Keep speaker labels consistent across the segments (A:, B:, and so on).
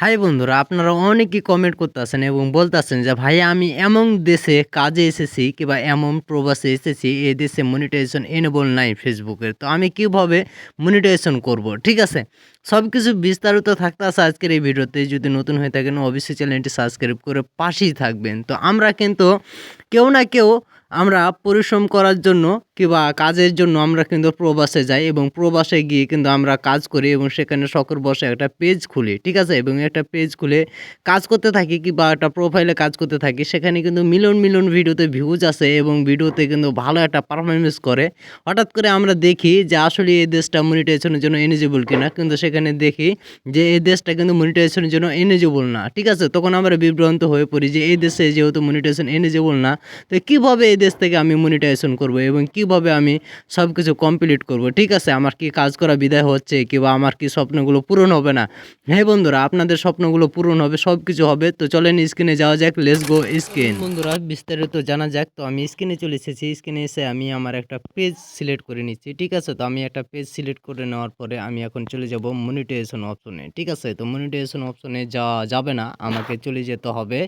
A: High বন্ধুরা আপনারা অনেকেই কমেন্ট করতেছেন এবং বলতেছেন যে ভাই আমি এমন দেশে কাজে এসেছি কিংবা এমন প্রবাসে এসেছি এই দেশে মনিটাইজেশন এনেবল নাই ফেসবুকের তো আমি কীভাবে মনিটাইজেশন করব ঠিক আছে সব কিছু বিস্তারিত থাকতে আছে আজকের এই ভিডিওতে যদি নতুন হয়ে থাকেন অবশ্যই চ্যানেলটি সাবস্ক্রাইব করে পাশেই থাকবেন তো আমরা কিন্তু কেউ না কেউ আমরা পরিশ্রম করার জন্য কিংবা কাজের জন্য আমরা কিন্তু প্রবাসে যাই এবং প্রবাসে গিয়ে কিন্তু আমরা কাজ করি এবং সেখানে সকল বসে একটা পেজ খুলি ঠিক আছে এবং একটা পেজ খুলে কাজ করতে থাকি কিংবা একটা প্রোফাইলে কাজ করতে থাকি সেখানে কিন্তু মিলন মিলন ভিডিওতে ভিউজ আসে এবং ভিডিওতে কিন্তু ভালো একটা পারফরমেন্স করে হঠাৎ করে আমরা দেখি যে আসলে এই দেশটা মনিটাইজেশনের জন্য এলিজিবল কিনা কিন্তু সেখানে দেখি যে এই দেশটা কিন্তু মনিটাইজেশনের জন্য এলিজিবল না ঠিক আছে তখন আমরা বিভ্রান্ত হয়ে পড়ি যে এই দেশে যেহেতু মনিটাইজেশন এলিজিবল না তো কীভাবে এই দেশ থেকে আমি মনিটাইজেশন করব এবং কিভাবে আমি সব কিছু কমপ্লিট করব ঠিক আছে আমার কি কাজ করা বিদায় হচ্ছে কিংবা আমার কি স্বপ্নগুলো পূরণ হবে না হ্যাঁ বন্ধুরা আপনাদের স্বপ্নগুলো পূরণ হবে সব কিছু হবে তো চলেন স্ক্রিনে যাওয়া যাক লেস গো স্ক্রিন বন্ধুরা বিস্তারিত জানা যাক তো আমি স্ক্রিনে চলে এসেছি স্ক্রিনে এসে আমি আমার একটা পেজ সিলেক্ট করে নিচ্ছি ঠিক আছে তো আমি একটা পেজ সিলেক্ট করে নেওয়ার পরে আমি এখন চলে যাব মনিটাইজেশন অপশনে ঠিক আছে তো মনিটাইজেশন অপশনে যাওয়া যাবে না আমাকে চলে যেতে হবে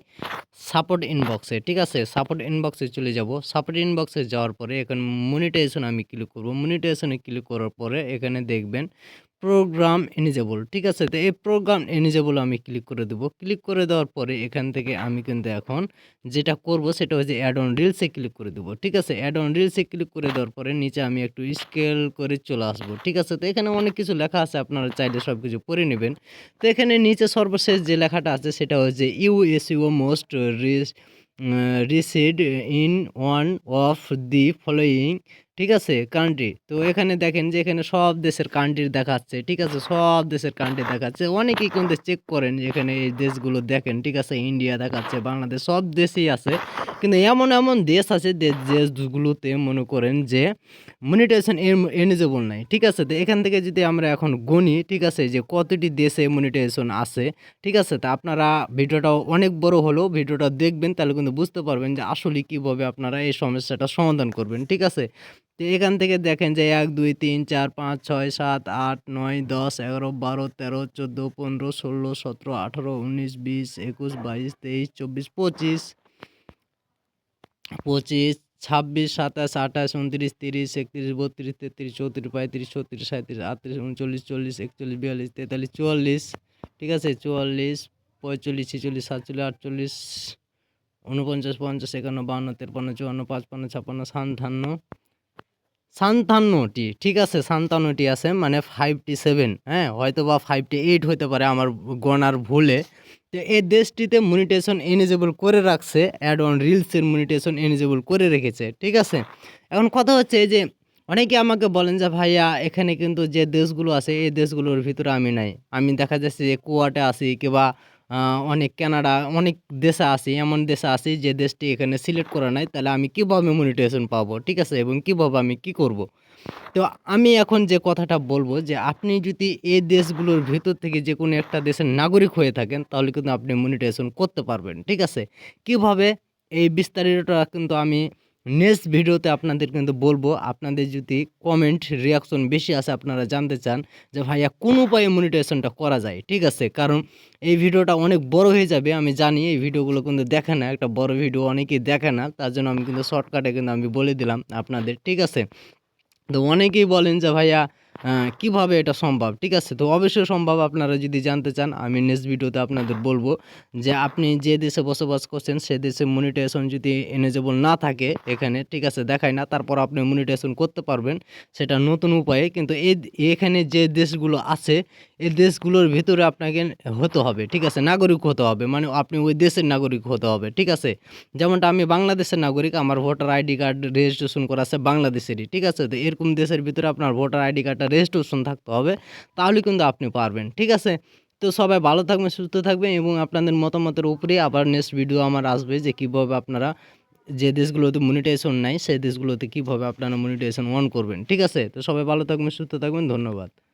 A: সাপোর্ট ইনবক্সে ঠিক আছে সাপোর্ট ইনবক্সে চলে যাব সাপোর্ট ইনবক্সে যাওয়ার পরে এখানে মনিটাইজেশন আমি ক্লিক করব মনিটাইজেশনে ক্লিক করার পরে এখানে দেখবেন প্রোগ্রাম এনিজেবল ঠিক আছে তো এই প্রোগ্রাম এনিজেবল আমি ক্লিক করে দেবো ক্লিক করে দেওয়ার পরে এখান থেকে আমি কিন্তু এখন যেটা করব সেটা হচ্ছে অ্যাড অন রিলসে ক্লিক করে দেবো ঠিক আছে অ্যাড অন রিলসে ক্লিক করে দেওয়ার পরে নিচে আমি একটু স্কেল করে চলে আসবো ঠিক আছে তো এখানে অনেক কিছু লেখা আছে আপনারা চাইলে সব কিছু পড়ে নেবেন তো এখানে নিচে সর্বশেষ যে লেখাটা আছে সেটা হচ্ছে ইউএসইউ মোস্ট রিস reside in one of the following ঠিক আছে কান্ট্রি তো এখানে দেখেন যে এখানে সব দেশের কান্ট্রির দেখাচ্ছে ঠিক আছে সব দেশের কান্ট্রি দেখাচ্ছে অনেকেই কিন্তু চেক করেন যে এখানে এই দেশগুলো দেখেন ঠিক আছে ইন্ডিয়া দেখাচ্ছে বাংলাদেশ সব দেশেই আছে কিন্তু এমন এমন দেশ আছে যে দেশগুলোতে মনে করেন যে মনিটাইজেশন এনিজেবল নাই ঠিক আছে তো এখান থেকে যদি আমরা এখন গণি ঠিক আছে যে কতটি দেশে মনিটাইজেশন আছে ঠিক আছে তা আপনারা ভিডিওটাও অনেক বড় হলেও ভিডিওটা দেখবেন তাহলে কিন্তু বুঝতে পারবেন যে আসলে কীভাবে আপনারা এই সমস্যাটা সমাধান করবেন ঠিক আছে তো এখান থেকে দেখেন যে এক দুই তিন চার পাঁচ ছয় সাত আট নয় দশ এগারো বারো তেরো চোদ্দো পনেরো ষোলো সতেরো আঠেরো উনিশ বিশ একুশ বাইশ তেইশ চব্বিশ পঁচিশ পঁচিশ ছাব্বিশ সাতাশ আঠাশ উনত্রিশ তিরিশ একত্রিশ বত্রিশ তেত্রিশ চৌত্রিশ পঁয়ত্রিশ ছত্রিশ সাঁত্রিশ আটত্রিশ উনচল্লিশ চল্লিশ একচল্লিশ বিয়াল্লিশ তেতাল্লিশ চুয়াল্লিশ ঠিক আছে চুয়াল্লিশ পঁয়তাল্লিশ ছেচল্লিশ সাতচল্লিশ আটচল্লিশ উনপঞ্চাশ পঞ্চাশ একান্ন বাহান্ন তেপান্ন চুয়ান্ন পাঁচপান্ন ছাপ্পান্ন সান্তান্ন সান্তান্নটি ঠিক আছে সান্তান্নটি আছে মানে ফাইভটি সেভেন হ্যাঁ হয়তো বা ফাইভটি এইট হতে পারে আমার গণার ভুলে তো এই দেশটিতে মনিটেশন এনেজেবল করে রাখছে অ্যাড অন রিলসের মনিটেশন এনেজেবল করে রেখেছে ঠিক আছে এখন কথা হচ্ছে যে অনেকে আমাকে বলেন যে ভাইয়া এখানে কিন্তু যে দেশগুলো আছে এই দেশগুলোর ভিতরে আমি নাই আমি দেখা যাচ্ছে যে কুয়াটে আছি কিংবা অনেক কানাডা অনেক দেশে আছে এমন দেশে আছে যে দেশটি এখানে সিলেক্ট করা নাই তাহলে আমি কীভাবে মনিটাইজেশন পাবো ঠিক আছে এবং কীভাবে আমি কি করব। তো আমি এখন যে কথাটা বলবো যে আপনি যদি এই দেশগুলোর ভেতর থেকে যে কোনো একটা দেশের নাগরিক হয়ে থাকেন তাহলে কিন্তু আপনি মনিটাইজেশন করতে পারবেন ঠিক আছে কিভাবে এই বিস্তারিতটা কিন্তু আমি নেক্সট ভিডিওতে আপনাদের কিন্তু বলবো আপনাদের যদি কমেন্ট রিয়াকশন বেশি আছে আপনারা জানতে চান যে ভাইয়া কোন উপায়ে মনিটাইজেশনটা করা যায় ঠিক আছে কারণ এই ভিডিওটা অনেক বড় হয়ে যাবে আমি জানি এই ভিডিওগুলো কিন্তু দেখে না একটা বড় ভিডিও অনেকেই দেখে না তার জন্য আমি কিন্তু শর্টকাটে কিন্তু আমি বলে দিলাম আপনাদের ঠিক আছে তো অনেকেই বলেন যে ভাইয়া হ্যাঁ, কিভাবে এটা সম্ভব ঠিক আছে তো অবশ্যই সম্ভব আপনারা যদি জানতে চান আমি নেক্সট ভিডিওতে আপনাদের বলবো যে আপনি যে দেশে বসবাস করছেন সে দেশে মনিটাইজেশন যদি এনেজেবল না থাকে এখানে ঠিক আছে দেখায় না তারপর আপনি মনিটাইজেশন করতে পারবেন সেটা নতুন উপায়ে কিন্তু এই এখানে যে দেশগুলো আছে এই দেশগুলোর ভিতরে আপনাকে হতে হবে ঠিক আছে নাগরিক হতে হবে মানে আপনি ওই দেশের নাগরিক হতে হবে ঠিক আছে যেমনটা আমি বাংলাদেশের নাগরিক আমার ভোটার আইডি কার্ড রেজিস্ট্রেশন করা আছে বাংলাদেশেরই ঠিক আছে তো এরকম দেশের ভিতরে আপনার ভোটার আইডি কার্ডটা রেস্ট রেজিস্ট্রেশন থাকতে হবে তাহলে কিন্তু আপনি পারবেন ঠিক আছে তো সবাই ভালো থাকবেন সুস্থ থাকবেন এবং আপনাদের মতামতের উপরে আবার নেক্সট ভিডিও আমার আসবে যে কীভাবে আপনারা যে দেশগুলোতে মনিটাইজেশন নাই সেই দেশগুলোতে কীভাবে আপনারা মনিটাইজেশন অন করবেন ঠিক আছে তো সবাই ভালো থাকবেন সুস্থ থাকবেন ধন্যবাদ